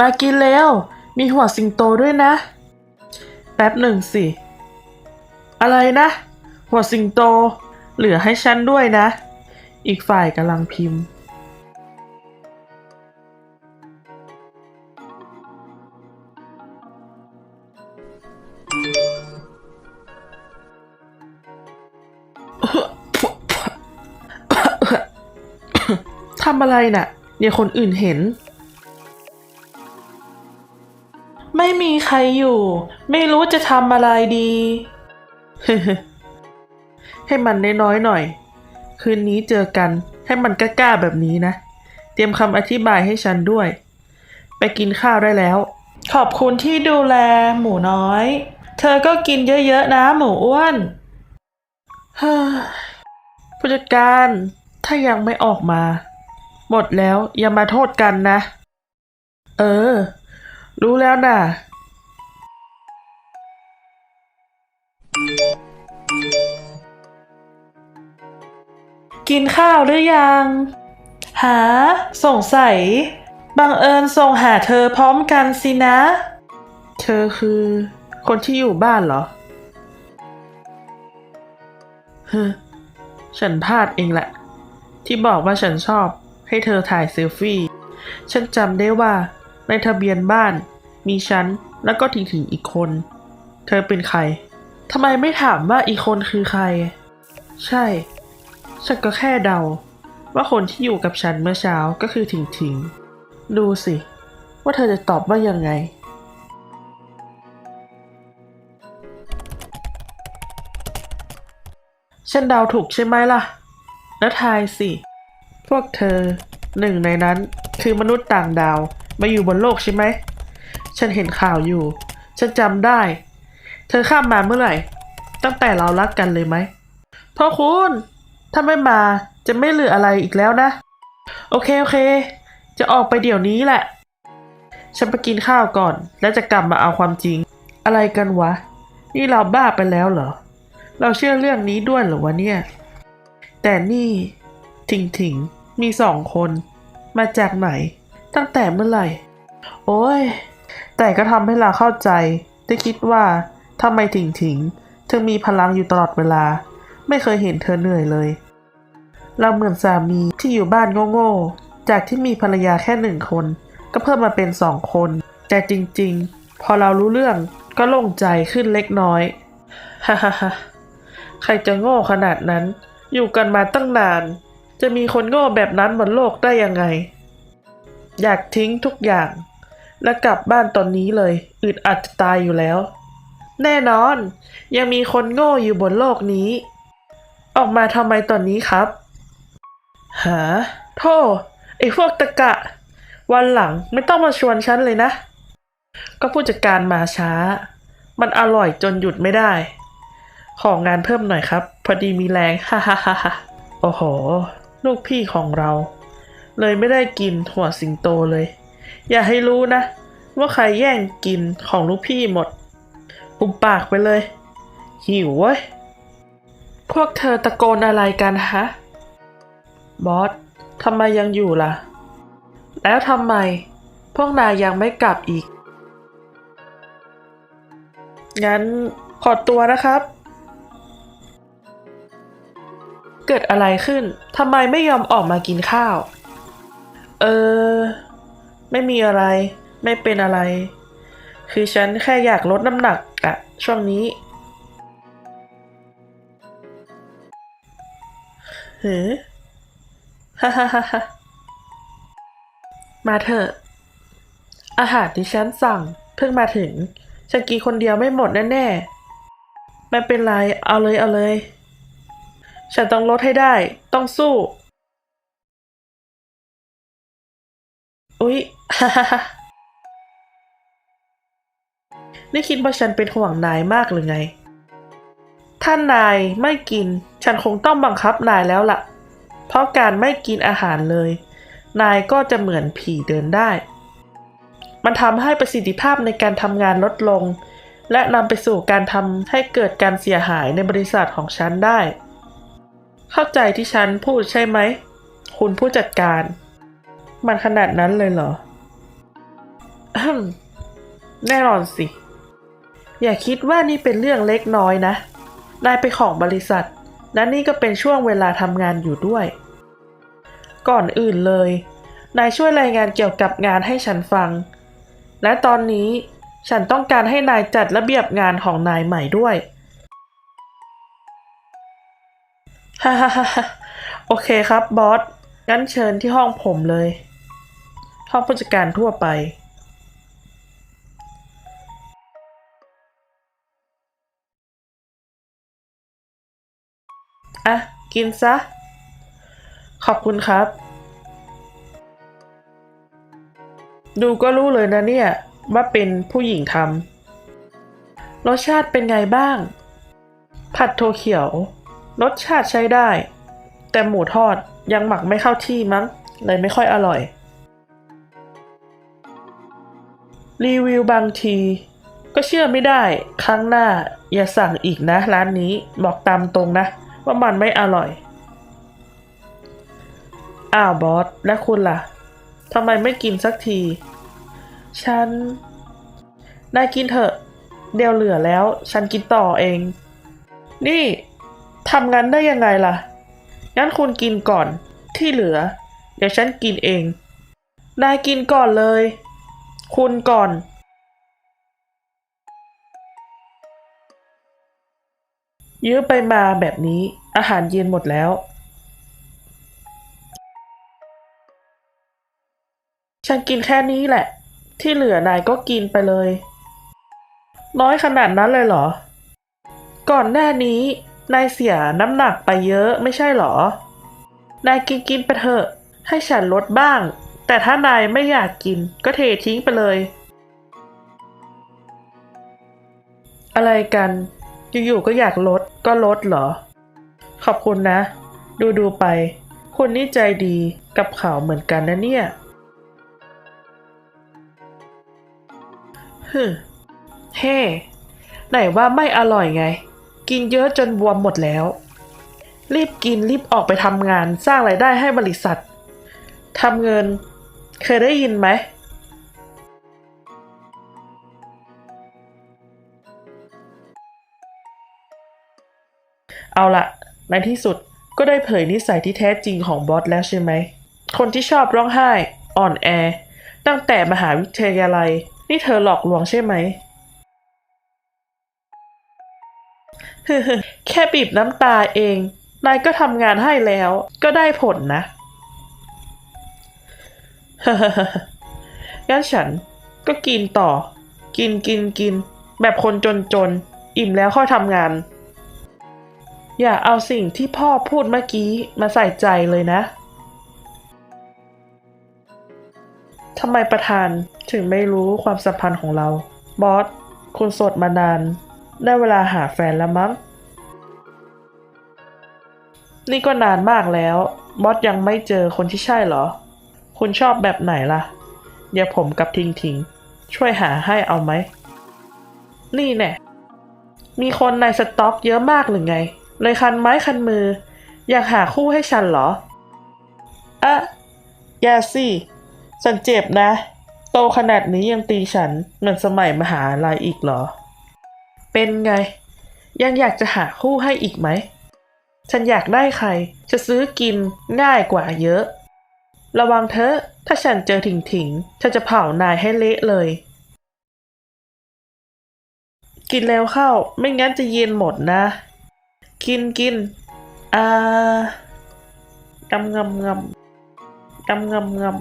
มากินเร็ว มีหัวสิงโตด้วยนะ แป๊บหนึ่งสิ อะไรนะ หัวสิงโต เหลือให้ฉันด้วยนะ อีกฝ่ายกำลังพิมพ์ทำอะไรน่ะ เดี๋ยวคนอื่นเห็น ไม่มีใครอยู่ ไม่รู้จะทำอะไรดี ให้มันน้อยๆหน่อย คืนนี้เจอกัน ให้มันกล้าๆแบบนี้นะ เตรียมคำอธิบายให้ฉันด้วย ไปกินข้าวได้แล้ว ขอบคุณที่ดูแลหมูน้อย เธอก็กินเยอะๆนะ หมูอ้วนผู้จัดการถ้ายังไม่ออกมา หมดแล้วอย่ามาโทษกันนะ เออ รู้แล้วน่ะ กินข้าวหรือยัง หา สงสัย บังเอิญส่งหาเธอพร้อมกันสินะ เธอคือ คนที่อยู่บ้านเหรอเฮ้อฉันพลาดเองแหละ ที่บอกว่าฉันชอบให้เธอถ่ายเซลฟี่ ฉันจำได้ว่า ในทะเบียนบ้าน มีฉัน แล้วก็ถิงถิงอีกคน เธอเป็นใครทำไมไม่ถามว่าอีกคนคือใคร ใช่ ฉันก็แค่เดา ว่าคนที่อยู่กับฉันเมื่อเช้าก็คือถิงถิง ดูสิ ว่าเธอจะตอบว่ายังไงฉันเดาถูกใช่ไหมล่ะ แล้วทายสิ พวกเธอหนึ่งในนั้นคือมนุษย์ต่างดาว มาอยู่บนโลกใช่ไหม ฉันเห็นข่าวอยู่ ฉันจำได้ เธอข้ามมาเมื่อไหร่ ตั้งแต่เรารักกันเลยไหมพ่อคุณ ถ้าไม่มาจะไม่เหลืออะไรอีกแล้วนะ โอเค โอเค จะออกไปเดี๋ยวนี้แหละ ฉันไปกินข้าวก่อน แล้วจะกลับมาเอาความจริง อะไรกันวะ นี่เราบ้าไปแล้วเหรอ เราเชื่อเรื่องนี้ด้วยเหรอวะเนี่ย แต่นี่ถิงถิงมีสองคน มาจากไหน ตั้งแต่เมื่อไหร่ โอ้ย แต่ก็ทำให้เราเข้าใจ ได้คิดว่าทำไมถิงถิงถึงมีพลังอยู่ตลอดเวลา ไม่เคยเห็นเธอเหนื่อยเลย เราเหมือนสามีที่อยู่บ้านโง่ๆ จากที่มีภรรยาแค่หนึ่งคน ก็เพิ่มมาเป็นสองคน แต่จริงๆ พอเรารู้เรื่องก็โล่งใจขึ้นเล็กน้อย ฮ่าฮ่าใครจะโง่ขนาดนั้น อยู่กันมาตั้งนาน จะมีคนโง่แบบนั้นบนโลกได้ยังไง อยากทิ้งทุกอย่าง และกลับบ้านตอนนี้เลย อึดอัดจะตายอยู่แล้ว แน่นอน ยังมีคนโง่อยู่บนโลกนี้ ออกมาทำไมตอนนี้ครับ หาโธ่ไอ้พวกตะกะ วันหลังไม่ต้องมาชวนฉันเลยนะ ก็ผู้จัดการมาช้า มันอร่อยจนหยุดไม่ได้ ของงานเพิ่มหน่อยครับ พอดีมีแรง ฮ่าฮ่าฮ่าโอ้โห ลูกพี่ของเรา เลยไม่ได้กินหัวสิงโตเลย อย่าให้รู้นะ ว่าใครแย่งกินของลูกพี่หมด ปุบปากไปเลย หิวเว้ย พวกเธอตะโกนอะไรกันฮะ บอสทำไมยังอยู่ล่ะ แล้วทำไม พวกนายยังไม่กลับอีก งั้นขอตัวนะครับ เกิดอะไรขึ้น ทำไมไม่ยอมออกมากินข้าว เออ ไม่มีอะไร ไม่เป็นอะไร คือฉันแค่อยากลดน้ำหนักอะช่วงนี้เฮ้ฮ่าฮ่าฮ่าฮ่ามาเถอะ อาหารที่ฉันสั่งเพิ่งมาถึง ฉันกินคนเดียวไม่หมดแน่ๆไม่เป็นไร เอาเลยเอาเลย ฉันต้องลดให้ได้ ต้องสู้ อุ๊ยฮ่าฮ่านี่คิดว่าฉันเป็นห่วงนายมากหรือไง ถ้านายไม่กิน ฉันคงต้องบังคับนายแล้วล่ะ เพราะการไม่กินอาหารเลย นายก็จะเหมือนผีเดินได้ มันทำให้ประสิทธิภาพในการทำงานลดลง และนำไปสู่การทำให้เกิดการเสียหายในบริษัทของฉันได้ เข้าใจที่ฉันพูดใช่ไหม คุณผู้จัดการ มันขนาดนั้นเลยเหรอ แน่นอนสิ อย่าคิดว่านี่เป็นเรื่องเล็กน้อยนะ นายไปของบริษัท และนี่ก็เป็นช่วงเวลาทำงานอยู่ด้วย ก่อนอื่นเลย นายช่วยรายงานเกี่ยวกับงานให้ฉันฟัง และตอนนี้ฉันต้องการให้นายจัดระเบียบงานของนายใหม่ด้วย ฮ่าฮ่าฮ่าโอเคครับบอส งั้นเชิญที่ห้องผมเลย ห้องผู้จัดการทั่วไปอะ กินซะ ขอบคุณครับ ดูก็รู้เลยนะเนี่ย ว่าเป็นผู้หญิงทำรสชาติเป็นไงบ้าง ผัดโทเขียว รสชาติใช้ได้ แต่หมูทอดยังหมักไม่เข้าที่มั้ง เลยไม่ค่อยอร่อย รีวิวบางที ก็เชื่อไม่ได้ ครั้งหน้า อย่าสั่งอีกนะ ร้านนี้บอกตามตรงนะ ว่ามันไม่อร่อย อ้าวบอส และคุณล่ะทำไมไม่กินสักที ฉันนายกินเถอะ เดี๋ยวเหลือแล้ว ฉันกินต่อเอง นี่ทำงั้นได้ยังไงล่ะ งั้นคุณกินก่อนที่เหลือ เดี๋ยวฉันกินเอง นายกินก่อนเลย คุณก่อน ยื้อไปมาแบบนี้อาหารเย็นหมดแล้ว ฉันกินแค่นี้แหละ ที่เหลือนายก็กินไปเลย น้อยขนาดนั้นเลยเหรอ ก่อนหน้านี้ นายเสียน้ำหนักไปเยอะไม่ใช่เหรอ นายกินกินไปเถอะ ให้ฉันลดบ้าง แต่ถ้านายไม่อยากกินก็เททิ้งไปเลย อะไรกัน อยู่ๆก็อยากลดก็ลดเหรอ ขอบคุณนะ ดูดูๆไป คุณนี่ใจดีกับเขาเหมือนกันนะเนี่ยฮึเฮ้ไหนว่าไม่อร่อยไง กินเยอะจนบวมหมดแล้ว รีบกินรีบออกไปทำงานสร้างไรายได้ให้บริษัททำเงิน เคยได้ยินไหมเอาละในที่สุดก็ได้เผยนิสัยที่แท้จริงของบอสแล้วใช่ไหม คนที่ชอบร้องไห้ อ่อนแอ ตั้งแต่มหาวิทยาลัย นี่เธอหลอกลวงใช่ไหม แค่บีบน้ำตาเอง นายก็ทำงานให้แล้ว ก็ได้ผลนะ งั้นฉันก็กินต่อ กินกินกิน แบบคนจนจนๆอิ่มแล้วค่อยทำงาน อย่าเอาสิ่งที่พ่อพูดเมื่อกี้มาใส่ใจเลยนะทำไมประธานถึงไม่รู้ความสัมพันธ์ของเรา บอส คุณโสดมานาน ได้เวลาหาแฟนแล้วมั้ง นี่ก็นานมากแล้ว บอสยังไม่เจอคนที่ใช่เหรอ คุณชอบแบบไหนล่ะ เดี๋ยวผมกับทิงทิงช่วยหาให้เอาไหม นี่แน่มีคนในสต็อกเยอะมากหรือไง เลยคันไม้คันมือ อยากหาคู่ให้ฉันเหรอ อะอย่าสิฉันเจ็บนะ โตขนาดนี้ยังตีฉันเหมือนสมัยมหาลัยอีกเหรอ เป็นไง ยังอยากจะหาคู่ให้อีกไหม ฉันอยากได้ใคร จะซื้อกินง่ายกว่าเยอะ ระวังเถอะ ถ้าฉันเจอถิงถิงๆฉันจะเผานายให้เละเลย กินแล้วเข้า ไม่งั้นจะเย็นหมดนะ กินกินอ่ากำงำงำกำงำงำ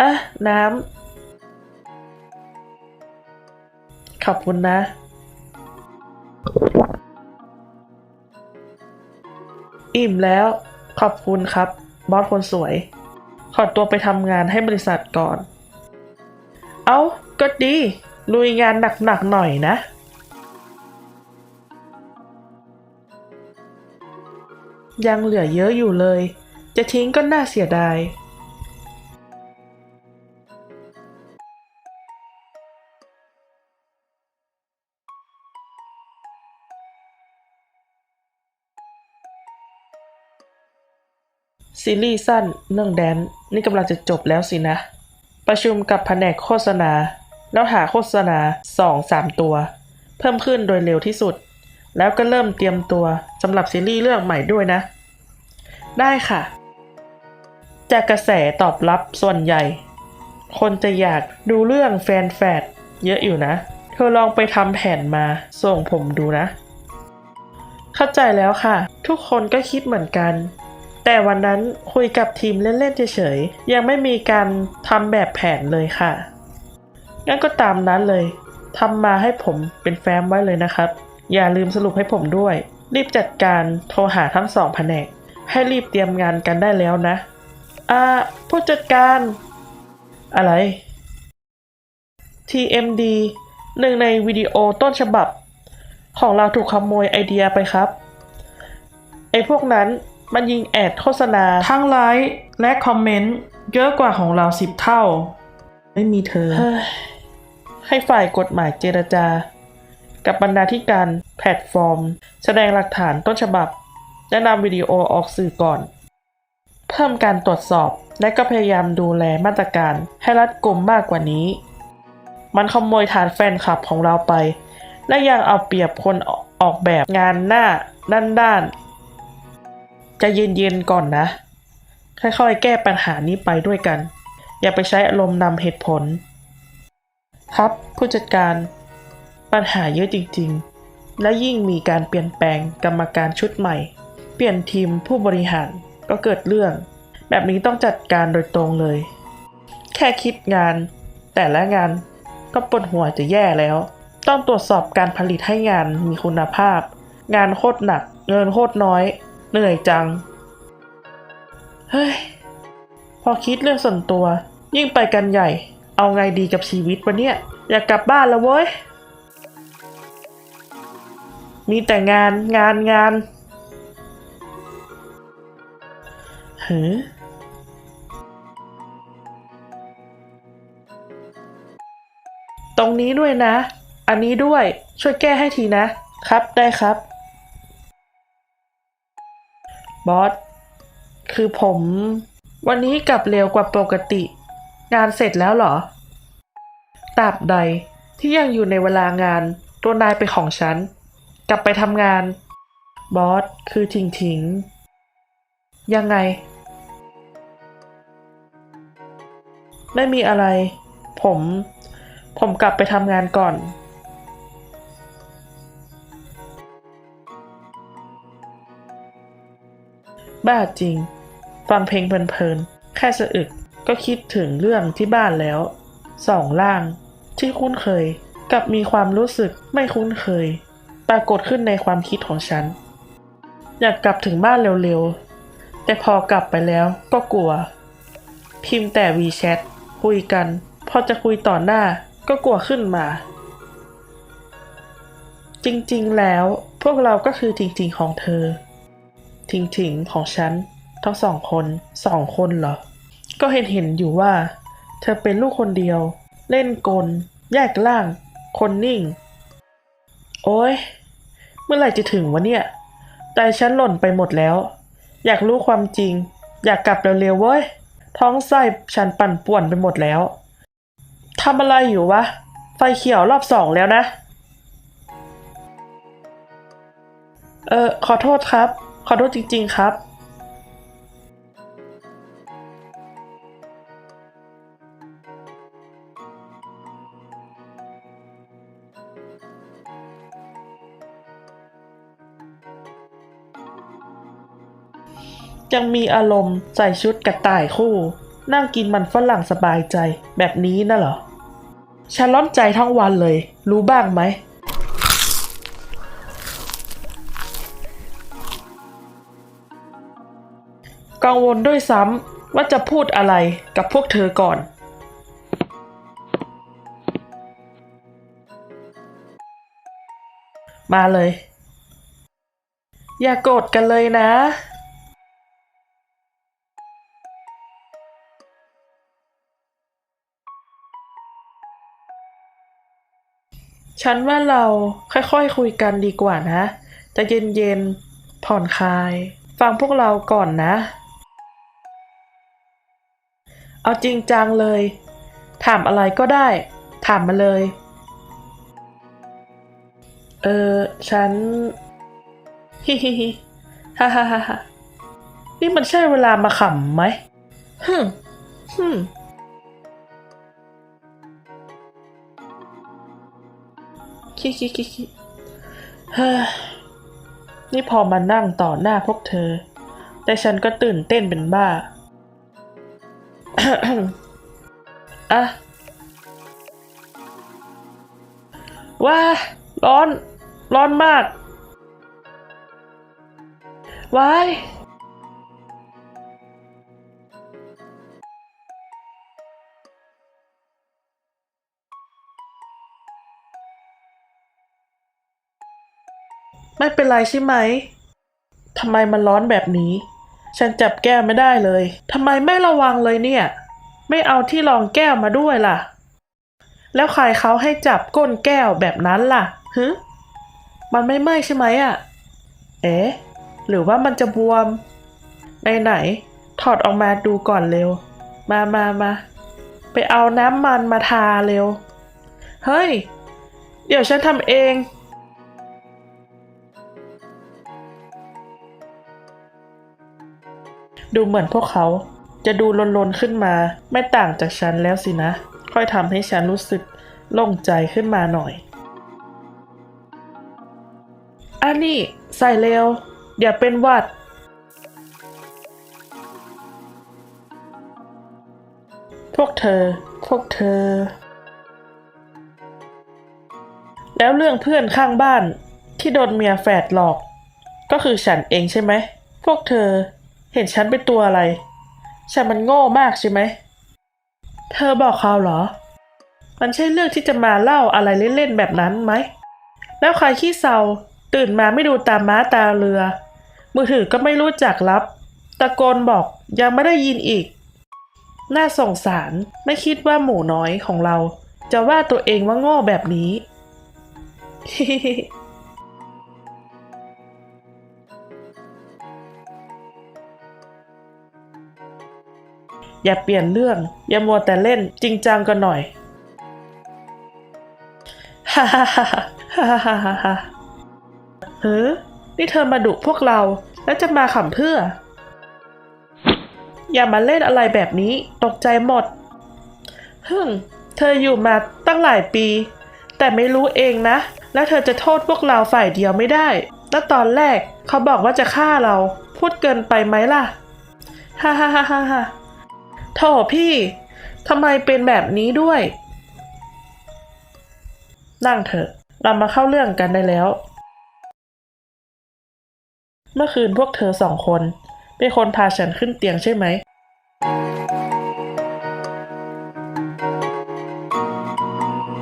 อะน้ำ ขอบคุณนะ อิ่มแล้วขอบคุณครับ บอสคนสวย ขอตัวไปทำงานให้บริษัทก่อน เอา้า ก็ดี ลุยงานหนักๆหน่อยนะ ยังเหลือเยอะอยู่เลย จะทิ้งก็น่าเสียดาย ซีรีส์สั้นเรื่องแดนนี่กำลังจะจบแล้วสินะ ประชุมกับแผนกโฆษณา แล้วหาโฆษณา2-3ตัว เพิ่มขึ้นโดยเร็วที่สุด แล้วก็เริ่มเตรียมตัวสำหรับซีรีส์เรื่องใหม่ด้วยนะ ได้ค่ะ จากกระแสตอบรับส่วนใหญ่ คนจะอยากดูเรื่องแฟนแฟดเยอะอยู่นะ เธอลองไปทำแผนมาส่งผมดูนะ เข้าใจแล้วค่ะ ทุกคนก็คิดเหมือนกัน แต่วันนั้นคุยกับทีมเล่นๆเฉยๆ ยังไม่มีการทำแบบแผนเลยค่ะ งั้นก็ตามนั้นเลยทำมาให้ผมเป็นแฟ้มไว้เลยนะครับ อย่าลืมสรุปให้ผมด้วย รีบจัดการโทรหาทั้งสองแผนก ให้รีบเตรียมงานกันได้แล้วนะ อ่า ผู้จัดการ อะไร TMD หนึ่งในวิดีโอต้นฉบับ ของเราถูกขโมยไอเดียไปครับ ไอพวกนั้น มันยิงแอดโฆษณาทั้งไลค์และคอมเมนต์เยอะกว่าของเราสิบเท่า ไม่มีเธอ ให้ฝ่ายกฎหมายเจรจา กับบรรณาธิการแพลตฟอร์ม แสดงหลักฐานต้นฉบับ และนำวิดีโอออกสื่อก่อน เพิ่มการตรวจสอบและก็พยายามดูแลมาตรการให้รัดกุมมากกว่านี้ มันขโมยฐานแฟนคลับของเราไป และยังเอาเปรียบคนออกแบบงานหน้าด้านด้านๆ จะเย็นๆก่อนนะ ค่อยๆ แก้ปัญหานี้ไปด้วยกัน อย่าไปใช้อารมณ์นำเหตุผล ครับผู้จัดการ ปัญหาเยอะจริงๆ และยิ่งมีการเปลี่ยนแปลงกรรมการชุดใหม่ เปลี่ยนทีมผู้บริหารก็เกิดเรื่อง แบบนี้ต้องจัดการโดยตรงเลย แค่คิดงาน แต่ละงานก็ปวดหัวจะแย่แล้ว ต้องตรวจสอบการผลิตให้งานมีคุณภาพ งานโคตรหนัก เงินโคตรน้อย เหนื่อยจัง เฮ้ย พอคิดเรื่องส่วนตัว ยิ่งไปกันใหญ่ เอาไงดีกับชีวิตวะเนี่ย อยากกลับบ้านแล้วเว้ย มีแต่งานงานงานเฮ้ตรงนี้ด้วยนะ อันนี้ด้วย ช่วยแก้ให้ทีนะ ครับ ได้ครับ บอส คือผม วันนี้กลับเร็วกว่าปกติ งานเสร็จแล้วเหรอตราบใดที่ยังอยู่ในเวลางาน ตัวนายเป็นของฉัน กลับไปทำงาน บอส คือถิงถิงยังไง ไม่มีอะไร ผม ผมกลับไปทำงานก่อน บ้าจริง ฟังเพลงเพลินๆ แค่สะอึกก็คิดถึงเรื่องที่บ้านแล้ว สองล่าง ที่คุ้นเคย กับมีความรู้สึกไม่คุ้นเคย ปรากฏขึ้นในความคิดของฉัน อยากกลับถึงบ้านเร็วๆ แต่พอกลับไปแล้วก็กลัว พิมพ์แต่วีแชทคุยกัน พอจะคุยต่อหน้าก็กลัวขึ้นมา จริงๆแล้วพวกเราก็คือทิงๆของเธอ ทิงถิงๆของฉัน ทั้งสองคนสองคนเหรอ ก็เห็นเห็นอยู่ว่า เธอเป็นลูกคนเดียว เล่นกล แยกล่าง คนนิ่ง โอ้ยเมื่อไหร่จะถึงวะเนี่ย แต่ฉันหล่นไปหมดแล้ว อยากรู้ความจริง อยากกลับเร็วๆเว้ย ท้องไส้ฉันปั่นป่วนไปหมดแล้วทำอะไรอยู่วะ ไฟเขียวรอบสองแล้วนะ เออขอโทษครับ ขอโทษจริง ๆ ครับ ยังมีอารมณ์ใส่ชุดกระต่ายคู่ นั่งกินมันฝรั่งสบายใจแบบนี้น่ะเหรอฉันร้อนใจทั้งวันเลย รู้บ้างไหม กังวลด้วยซ้ำว่าจะพูดอะไรกับพวกเธอก่อน มาเลย อย่ากโกรธกันเลยนะ ฉันว่าเราค่อยๆคคุยกันดีกว่านะ จะเย็นๆ ผ่อนคลาย ฟังพวกเราก่อนนะ เอาจริงจังเลย ถามอะไรก็ได้ ถามมาเลย เออ ฉัน ฮิฮิฮิฮ่าฮ่าฮ่าฮ่านี่มันใช่เวลามาขำไหมฮึมฮึมคิคิคิคิเฮ้นี่พอมานั่งต่อหน้าพวกเธอ แต่ฉันก็ตื่นเต้นเป็นบ้า อะว้าร้อน ร้อนมากว้ายไม่เป็นไรใช่ไหม ทำไมมันร้อนแบบนี้ ฉันจับแก้วไม่ได้เลยทำไมไม่ระวังเลยเนี่ย ไม่เอาที่รองแก้วมาด้วยล่ะ แล้วใครเขาให้จับก้นแก้วแบบนั้นล่ะฮึมันไม่ไหม้ใช่ไหมอะ่ะ เอ๊ะ หรือว่ามันจะบวม ไหนไหนๆถอดออกมาดูก่อนเร็ว มามามาไปเอาน้ำมันมาทาเร็ว เฮ้ย เดี๋ยวฉันทำเอง ดูเหมือนพวกเขา จะดูลนๆขึ้นมา ไม่ต่างจากฉันแล้วสินะ ค่อยทำให้ฉันรู้สึกโล่งใจขึ้นมาหน่อย อันนี้ใส่เร็วอย่าเป็นวัด พวกเธอ พวกเธอ แล้วเรื่องเพื่อนข้างบ้านที่โดนเมียแฝดหลอก ก็คือฉันเองใช่ไหม พวกเธอ เห็นฉันเป็นตัวอะไร ฉันมันโง่มากใช่ไหม เธอบอกเขาเหรอ มันใช่เรื่องที่จะมาเล่าอะไรเล่นๆแบบนั้นไหม แล้วใครขี้เศร้าตื่นมาไม่ดูตามม้าตาเรือ มือถือก็ไม่รู้จักรับ ตะโกนบอกยังไม่ได้ยินอีก น่าสงสารไม่คิดว่าหมูน้อยของเรา จะว่าตัวเองว่าโง่แบบนี้ อย่าเปลี่ยนเรื่อง อย่ามัวแต่เล่นจริงจังกันหน่อยฮ่าฮ่าฮ่าฮ่าฮ่าฮ่าฮ่าเฮ้ยนี่เธอมาดุพวกเราแล้วจะมาขำเพื่อ อย่ามาเล่นอะไรแบบนี้ตกใจหมดฮึมเธออยู่มาตั้งหลายปี แต่ไม่รู้เองนะ แล้วเธอจะโทษพวกเราฝ่ายเดียวไม่ได้ แล้วตอนแรกเขาบอกว่าจะฆ่าเรา พูดเกินไปไหมล่ะ ฮ่าฮ่าฮ่าฮ่า โถพี่ทำไมเป็นแบบนี้ด้วย นั่งเถอะ เรามาเข้าเรื่องกันได้แล้ว เมื่อคืนพวกเธอสองคน เป็นคนพาฉันขึ้นเตียงใช่ไหม